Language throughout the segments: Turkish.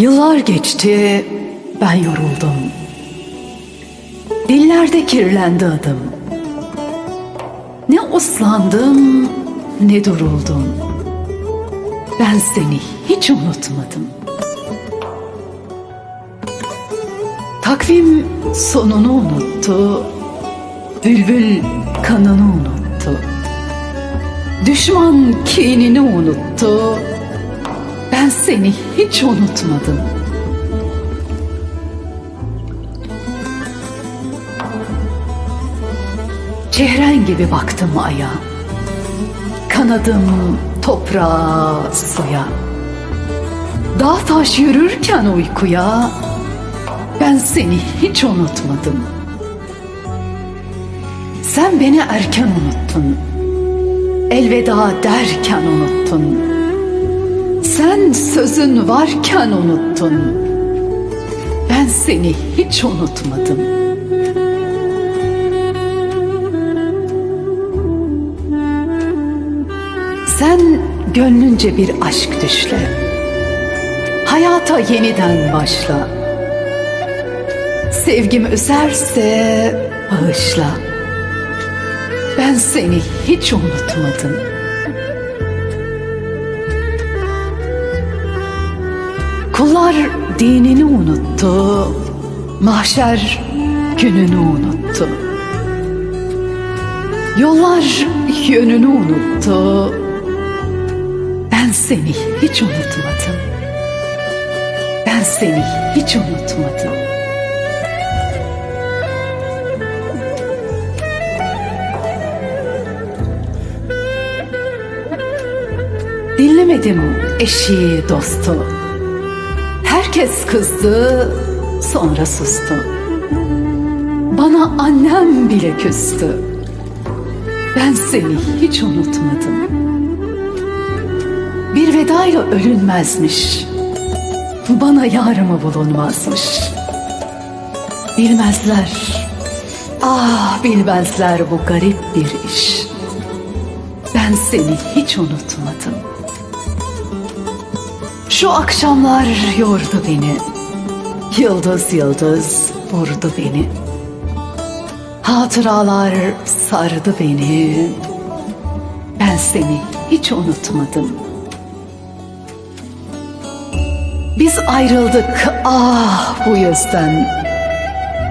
Yıllar geçti, ben yoruldum. Dillerde kirlendi adım. Ne uslandım, ne duruldum. Ben seni hiç unutmadım. Takvim sonunu unuttu, bülbül kanını unuttu. Düşman kinini unuttu, seni hiç unutmadım. Çehren gibi baktım aya. Kanadım toprağa, suya. Dağ taş yürürken uykuya ben seni hiç unutmadım. Sen beni erken unuttun. Elveda derken unuttun. Sen sözün varken unuttun. Ben seni hiç unutmadım. Sen gönlünce bir aşk düşle. Hayata yeniden başla. Sevgim üzerse bağışla. Ben seni hiç unutmadım. Kullar dinini unuttu, mahşer gününü unuttu. Yollar yönünü unuttu, ben seni hiç unutmadım. Ben seni hiç unutmadım. Dinlemedim eşi dostu. Herkes kızdı, sonra sustu. Bana annem bile küstü. Ben seni hiç unutmadım. Bir vedayla ölünmezmiş. Bana yarımı bulunmazmış. Bilmezler. Ah bilmezler bu garip bir iş. Ben seni hiç unutmadım. Şu akşamlar yordu beni. Yıldız yıldız vurdu beni. Hatıralar sardı beni. Ben seni hiç unutmadım. Biz ayrıldık ah bu yüzden.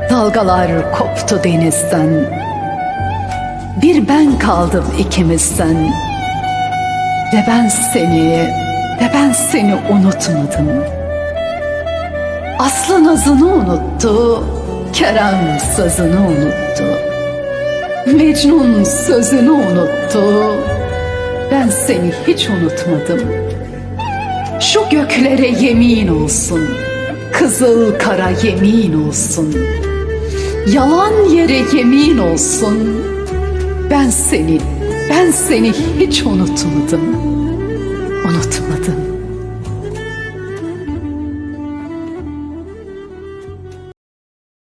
Dalgalar koptu denizden. Bir ben kaldım ikimizden. Ve ben seni, ve ben seni unutmadım. Aslı nazını unuttu, Kerem sazını unuttu. Mecnun sözünü unuttu. Ben seni hiç unutmadım. Şu göklere yemin olsun. Kızıl kara yemin olsun. Yalan yere yemin olsun. Ben seni, ben seni hiç unutmadım.